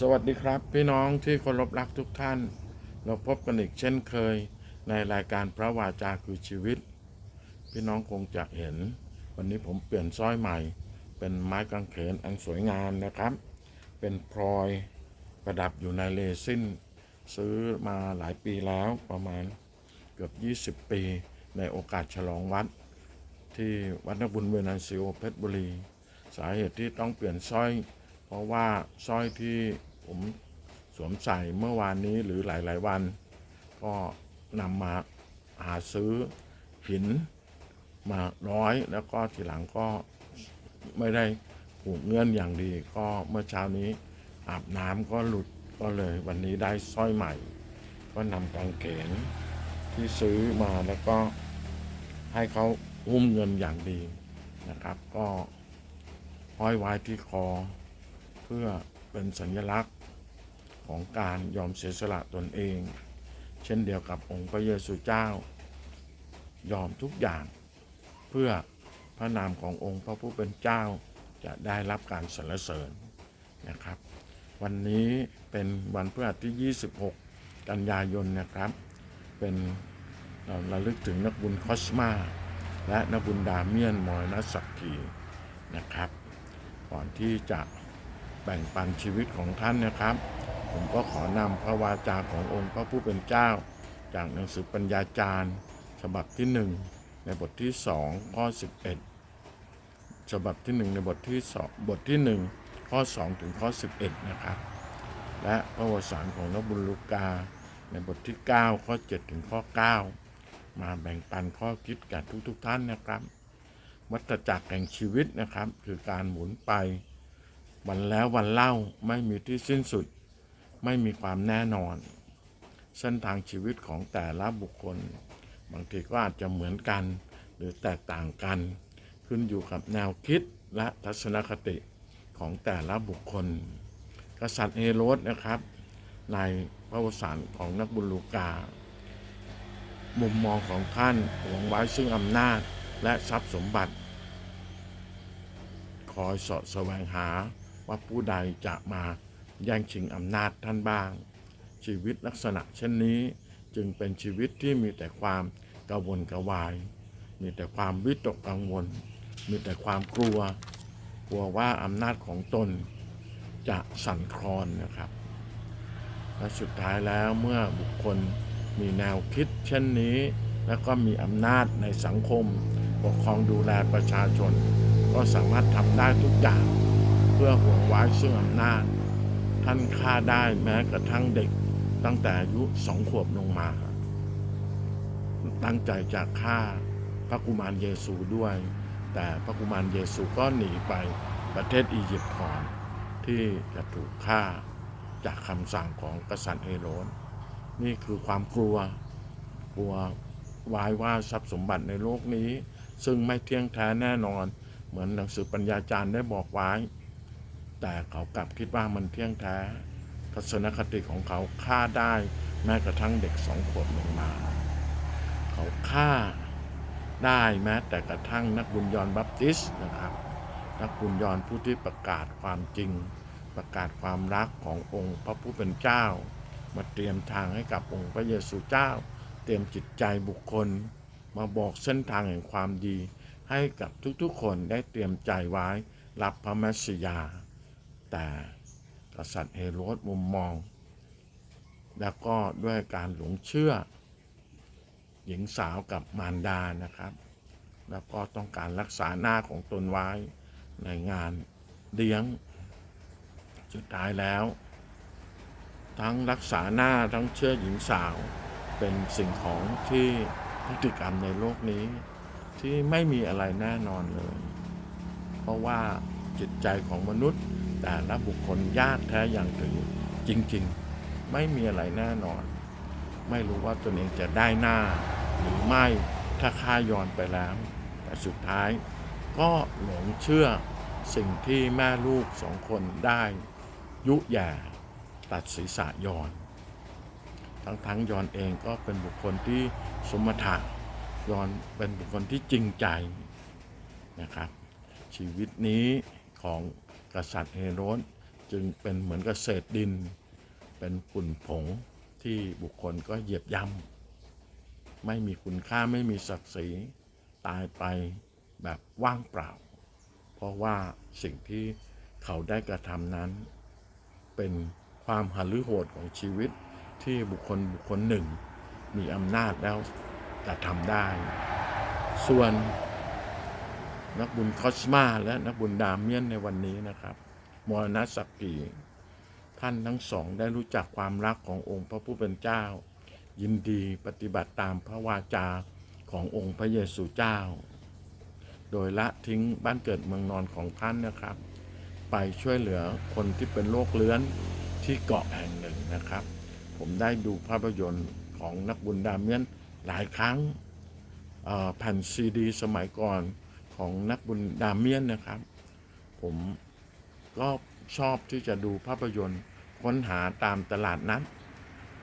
สวัสดีครับ พี่น้องที่เคารพรักทุกท่าน เราพบกันอีกเช่นเคยในรายการพระวาจาคือชีวิต พี่น้องคงจะเห็น วันนี้ผมเปลี่ยนสร้อยใหม่ เป็นไม้กางเขนอันสวยงามนะครับ เป็นพลอยประดับอยู่ในเรซินซื้อมาหลายปีแล้วประมาณเกือบ 20 ปีในโอกาสฉลองวัด ที่วัดนบุญเวนันซิโอเพชรบุรี สาเหตุที่ต้องเปลี่ยนสร้อย เพราะว่าสร้อยที่ ผมสวมใส่เมื่อวานนี้หรือหลาย ๆ วัน ก็นำมาหาซื้อหินมาร้อยแล้วก็ทีหลังก็ไม่ได้ผูกเงื่อนอย่างดี ก็เมื่อเช้านี้อาบน้ำก็หลุดก็เลยวันนี้ได้สร้อยใหม่ ก็นำกางเขนที่ซื้อมาแล้วก็ให้เขาหุ้มเงินอย่างดีนะครับ ก็ห้อยไว้ที่คอ เพื่อเป็นสัญลักษณ์ ของการยอมเสียสละตนเอง เช่นเดียวกับองค์พระเยซูเจ้า ยอมทุกอย่าง เพื่อพระนามขององค์พระผู้เป็นเจ้าจะได้รับการสรรเสริญนะครับ วันนี้เป็นวันพฤหัสที่ 26 กันยายนนะครับ เป็นเราระลึกถึงนักบุญคอสมาและนักบุญดาเมียนมอยนัสักีนะครับ ก่อนที่จะแบ่งปันชีวิตของท่านนะครับ ผมก็ขอนำพระวาจาขององค์พระผู้เป็นเจ้า จากหนังสือปัญญาจารย์ ฉบับที่หนึ่งในบทที่สองข้อ 11 ฉบับที่หนึ่งในบทที่สองบทที่หนึ่งข้อ 2 ถึงข้อ 11 นะครับ และพระวสารของนบุญลูกา ในบทที่ 9 ข้อ 7 ถึงข้อ 9 มาแบ่งปันข้อคิดกับทุกๆทท่านนะครับวัฏจักรแห่งชีวิตนะครับ คือการหมุนไป วันแล้ววันเล่าไม่มีที่สิ้นสุด ไม่มีความแน่นอน เส้นทางชีวิตของแต่ละบุคคล บางทีก็อาจจะเหมือนกัน หรือแตกต่างกัน ขึ้นอยู่กับแนวคิดและทัศนคติของแต่ละบุคคล กษัตริย์เฮโรดนะครับ ในพระวสารของนักบุญลูกา มุมมองของท่านหวงไว้ซึ่งอำนาจและทรัพย์สมบัติ คอยสาะแสวงหาว่าผู้ใดจะมา แย่งชิงอำนาจท่านบ้าง ชีวิตลักษณะเช่นนี้จึงเป็นชีวิตที่มีแต่ความกระวนกระวาย มีแต่ความวิตกกังวล มีแต่ความกลัว กลัวว่าอำนาจของตนจะสั่นคลอนนะครับ และสุดท้ายแล้วเมื่อบุคคลมีแนวคิดเช่นนี้ แล้วก็มีอำนาจในสังคม ปกครองดูแลประชาชน ก็สามารถทำได้ทุกอย่าง เพื่อหวงไว้ซึ่งอำนาจ ท่านฆ่าได้แม้กระทั่งเด็กตั้งแต่อายุสองขวบลงมา ตั้งใจจะฆ่าพระกุมารเยซูด้วย แต่พระกุมารเยซูก็หนีไปประเทศอียิปต์ก่อนที่จะถูกฆ่าจากคำสั่งของกษัตริย์เฮโรดนี่คือความกลัวกลัววายว่าทรัพย์สมบัติในโลกนี้ ซึ่งไม่เที่ยงแท้แน่นอน เหมือนหนังสือปัญญาจารย์ได้บอกไว้ แต่เขากลับคิดว่ามันเที่ยงแท้ ทัศนคติของเขาฆ่าได้แม้กระทั่งเด็กสองขวบลงมา เขาฆ่าได้แม้แต่กระทั่งนักบุญยอนบัพติสนะครับ นักบุญยอนผู้ที่ประกาศความจริง ประกาศความรักขององค์พระผู้เป็นเจ้า มาเตรียมทางให้กับองค์พระเยซูเจ้า เตรียมจิตใจบุคคล มาบอกเส้นทางแห่งความดี ให้กับทุกๆคนได้เตรียมใจไว้รับพระมสสยา แต่กษัตริย์เฮโรดมุมมอง แล้วก็ด้วยการหลงเชื่อ หญิงสาวกับมารดานะครับ แล้วก็ต้องการรักษาหน้าของตนไว้ในงานเลี้ยงสุดท้ายแล้ว ทั้งรักษาหน้าทั้งเชื่อหญิงสาวเป็นสิ่งของที่พฤติกรรมในโลกนี้ที่ไม่มีอะไรแน่นอนเลย เพราะว่าจิตใจของมนุษย์ แต่ละบุคคลยากแท้อย่างถึงจริง ๆ ไม่มีอะไรแน่นอน ไม่รู้ว่าตนเองจะได้หน้า หรือไม่ถ้าค่ายอนไปแล้ว แต่สุดท้ายก็หลงเชื่อสิ่งที่แม่ลูกสองคนได้ ยุแย่ตัดศีรษะยอน ทั้งทั้งๆยอนเองก็เป็นบุคคลที่สมถะยอนเป็นบุคคลที่จริงใจนะครับ ชีวิตนี้ของ กษัตริย์เฮโรดจึงเป็นเหมือนกับเศษดิน เป็นฝุ่นผงที่บุคคลก็เหยียบย่ำไม่มีคุณค่าไม่มีศักดิ์ศรีตายไปแบบว่างเปล่า เพราะว่าสิ่งที่เขาได้กระทำนั้น เป็นความหฤโหดของชีวิตที่บุคคลบุคคลหนึ่ง มีอำนาจแล้วกระทำได้ ส่วน นักบุญคอสมาและนักบุญดามเมียนในวันนี้นะครับมรณสักกีท่านทั้งสองได้รู้จักความรักขององค์พระผู้เป็นเจ้า ยินดีปฏิบัติตามพระวาจาขององค์พระเยซูเจ้า โดยละทิ้งบ้านเกิดเมืองนอนของท่านนะครับ ไปช่วยเหลือคนที่เป็นโรคเลื้อนที่เกาะแห่งหนึ่งนะครับ ผมได้ดูภาพยนตร์ของนักบุญดามเมียนหลายครั้งเอ่อแผ่นซีดี สมัยก่อน ของนักบุญดามเมียนนะครับ ผมก็ชอบที่จะดูภาพยนตร์ค้นหาตามตลาดนัด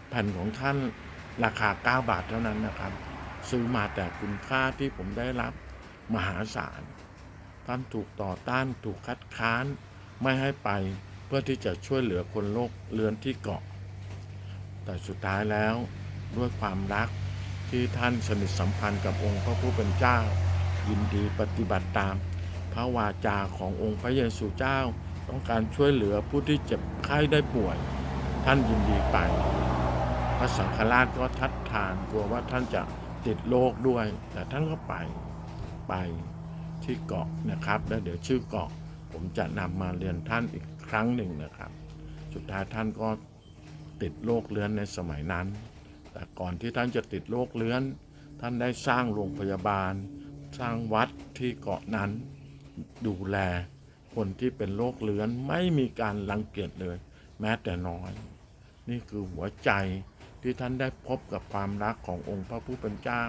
แผ่นของท่านราคา 9 บาทเท่านั้นนะครับ ซื้อมาแต่คุณค่าที่ผมได้รับมหาศาล ท่านถูกต่อต้านถูกคัดค้านไม่ให้ไปเพื่อที่จะช่วยเหลือคนโลกเรือนที่เกาะ แต่สุดท้ายแล้วด้วยความรักที่ท่านสนิทสัมพันธ์กับองค์พระผู้เป็นเจ้า ยินดีปฏิบัติตาม พระวาจาขององค์พระเยซูเจ้า ต้องการช่วยเหลือผู้ที่เจ็บไข้ได้ป่วย ท่านยินดีไป พระสังฆราชก็ทัดทานกลัวว่าท่านจะติดโรคด้วย แต่ท่านก็ไปไปที่เกาะนะครับ แล้วเดี๋ยวชื่อเกาะผมจะนำมาเรียนท่านอีกครั้งหนึ่งนะครับ สุดท้ายท่านก็ติดโรคเลื้อนในสมัยนั้น แต่ก่อนที่ท่านจะติดโรคเลื้อน ท่านได้สร้างโรงพยาบาล สร้างวัดที่เกาะนั้น ดูแลคนที่เป็นโรคเลื้อนไม่มีการรังเกียจเลย แม้แต่น้อย นี่คือหัวใจที่ท่านได้พบกับความรักขององค์พระผู้เป็นเจ้า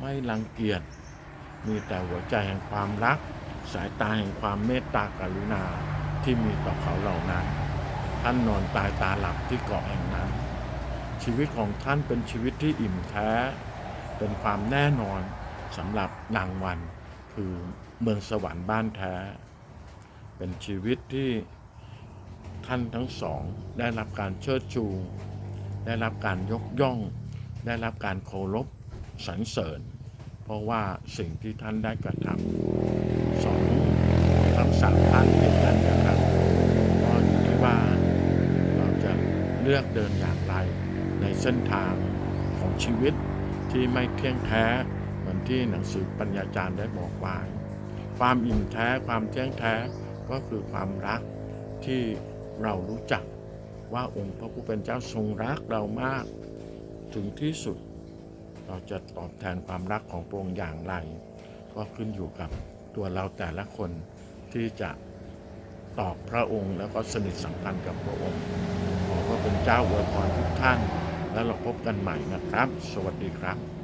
ไม่รังเกียจมีแต่หัวใจแห่งความรัก สายตาแห่งความเมตตากรุณาที่มีต่อเขาเหล่านั้น ท่านนอนตายตาหลับที่เกาะแห่งนั้น ชีวิตของท่านเป็นชีวิตที่อิ่มแท้ เป็นความแน่นอน สำหรับนางวันคือเมืองสวรรค์บ้านแท้ เป็นชีวิตที่ท่านทั้งสอง ได้รับการเชิดชู ได้รับการยกย่อง ได้รับการเคารพสรรเสริญ เพราะว่าสิ่งที่ท่านได้กระทำสองทั้งสามท่านติดกันนะครับก็อยู่ที่ว่าเราจะเลือกเดินอย่างไรในเส้นทางของชีวิตที่ไม่เที่ยงแท้ ที่หนังสือปัญญาจารย์ได้บอกไว้ความอิ่มแท้ความเที่ยงแท้ก็คือความรักที่เรารู้จักว่าองค์พระผู้เป็นเจ้าทรงรักเรามาก ถึงที่สุด เราจะตอบแทนความรักของพระองค์อย่างไร ก็ขึ้นอยู่กับตัวเราแต่ละคนที่จะตอบพระองค์แล้วก็สนิทสัมพันธ์กับพระองค์ขอพระเป็นเจ้าอวยพรทุกท่าน แล้วเราพบกันใหม่นะครับ สวัสดีครับ